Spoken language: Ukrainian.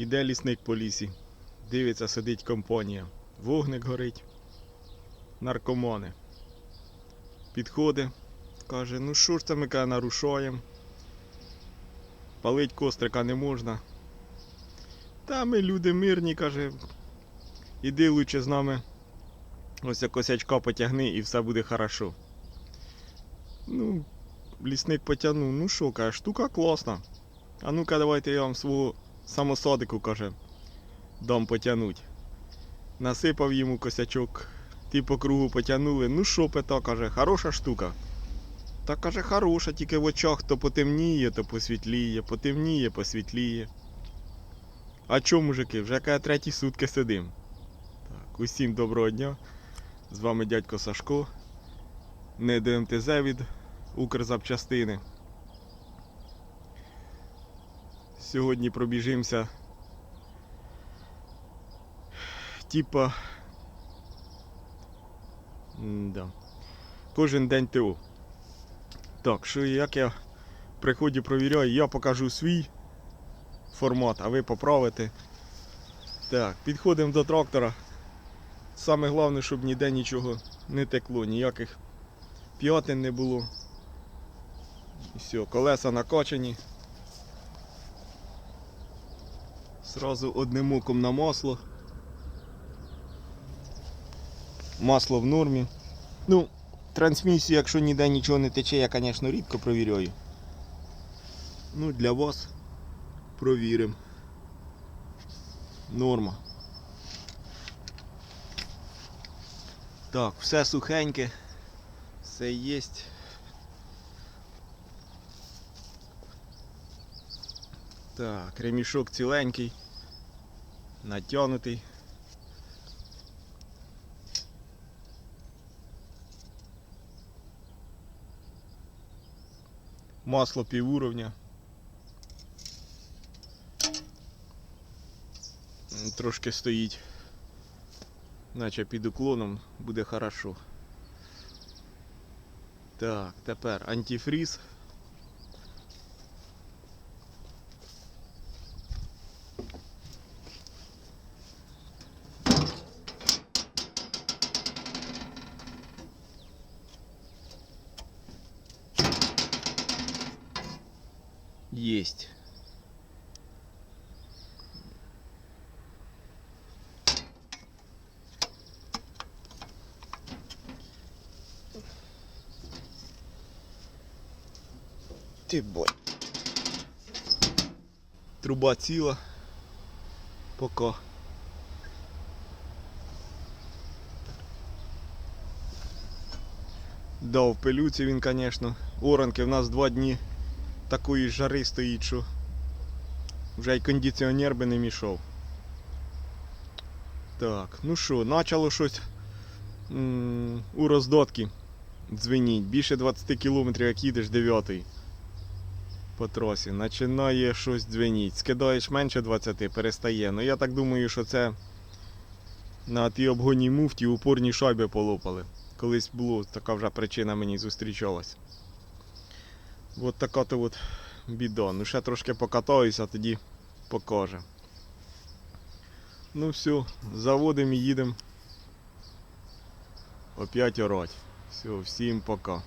Іде лісник по лісі. Дивиться, сидить компанія. Вогник горить. Наркомани. Підходить, каже, ну що ж це ми каже, нарушаємо. Палить кострика не можна. Та ми люди мирні, каже. Іди лучше з нами. Ось косячка потягни і все буде хорошо. Ну, лісник потягнув, ну що, каже, штука класна. А ну-ка, давайте я вам свого самосадику, каже, дам потягнуть. Насипав йому косячок, ті по кругу потягнули. Ну що, пита, каже, хороша штука. Та каже, хороша, тільки в очах то потемніє, то посвітліє, потемніє, посвітліє. А чому, мужики, вже каже, треті сутки сидим. Так, усім доброго дня. З вами дядько Сашко. Не ДМТЗ від Укрзапчастини. Сьогодні пробіжимося. Типа. Да. Кожен день ТО. Так, що як я приходжу провіряю, я покажу свій формат, а ви поправите. Так, підходимо до трактора. Саме головне, щоб ніде нічого не текло, ніяких п'ятин не було. І все, колеса накачані. Сразу одним оком на масло. Масло в нормі. Ну, трансмісію, якщо ніде нічого не тече, я, звісно, рідко провіряю. Ну, для вас провіримо. Норма. Так, все сухеньке, все є. Так, ремішок ціленький, натягнутий. Масло півуровня. Трошки стоїть. Наче під уклоном буде хорошо. Так, тепер антифріз. Есть. Ти бой. Труба ціла. Пока. Да, в пилюці він, звісно. Оранки в нас два дні Такої жари стоїть, що вже й кондиціонер би не мішав. Так, ну що, почало щось м, у роздатки дзвеніть. Більше 20 км, як їдеш 9 по трасі. Починає щось дзвеніть. Скидаєш менше 20, перестає. Ну я так думаю, що це на тій обгонній муфті упорні шайби полопали. Колись було така вже причина мені зустрічалась. От така то от біда. Ну ще трошки покатаюся, тоді покаже. Ну все, заводимо і їдемо. Опять орать. Все, всім пока.